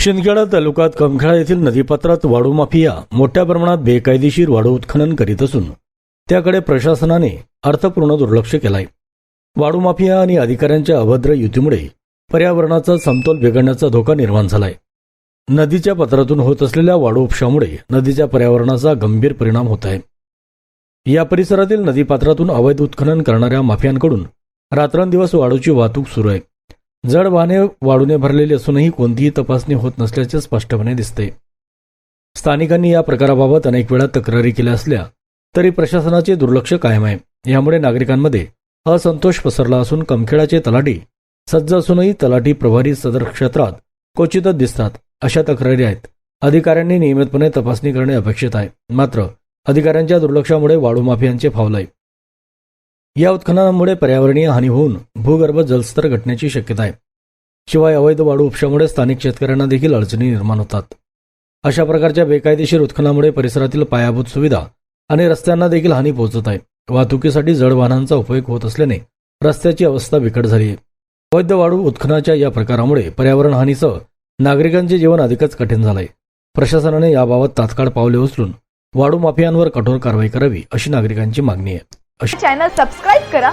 शिंदखेडा तालुक्यात कमखेडा येथील नदीपात्रात वाळू माफिया मोठ्या प्रमाणात बेकायदेशीर वाळू उत्खनन करीत असून त्याकडे प्रशासनाने अर्थपूर्ण दुर्लक्ष केलाय. वाळू माफिया आणि अधिकाऱ्यांच्या अभद्र युतीमुळे पर्यावरणाचा समतोल बिघडण्याचा धोका निर्माण झालाय. नदीच्या पात्रातून होत असलेल्या वाळू उपशामुळे नदीच्या पर्यावरणाचा गंभीर परिणाम होत आहे या परिसरातील नदीपात्रातून अवैध उत्खनन करणाऱ्या माफियांकडून रात्रंदिवस वाळूची वाहतूक सुरू आहे. जड वाहने वाढूने भरलेली असूनही कोणतीही तपासणी होत नसल्याचे स्पष्टपणे दिसते. स्थानिकांनी या प्रकाराबाबत अनेक वेळा तक्रारी केल्या असल्या तरी प्रशासनाचे दुर्लक्ष कायम आहे. यामुळे नागरिकांमध्ये असंतोष पसरला असून कमखेडाचे तलाठी सज्ज असूनही तलाठी प्रभारी सदर क्षेत्रात क्वचितच दिसतात अशा तक्रारी आहेत. अधिकाऱ्यांनी नियमितपणे तपासणी करणे अपेक्षित आहे. मात्र अधिकाऱ्यांच्या दुर्लक्षामुळे वाळू माफियांचे फावलंय. या उत्खननामुळे पर्यावरणीय हानी होऊन भूगर्भ जलस्तर घटण्याची शक्यता आहे. शिवाय अवैध वाळू उपशामुळे स्थानिक शेतकऱ्यांना देखील अडचणी निर्माण होतात. अशा प्रकारच्या बेकायदेशीर उत्खनामुळे परिसरातील पायाभूत सुविधा आणि रस्त्यांना देखील हानी पोहोचत आहे. वाहतुकीसाठी जड वाहनांचा उपयोग होत असल्याने रस्त्याची अवस्था बिकट झाली आहे. अवैध वाळू उत्खनाच्या या प्रकारामुळे पर्यावरण हानीसह नागरिकांचे जीवन अधिकच कठीण झालंय. प्रशासनाने याबाबत तात्काळ पावले उचलून वाळू माफियांवर कठोर कारवाई करावी अशी नागरिकांची मागणी आहे. चॅनल सबस्क्राईब करा.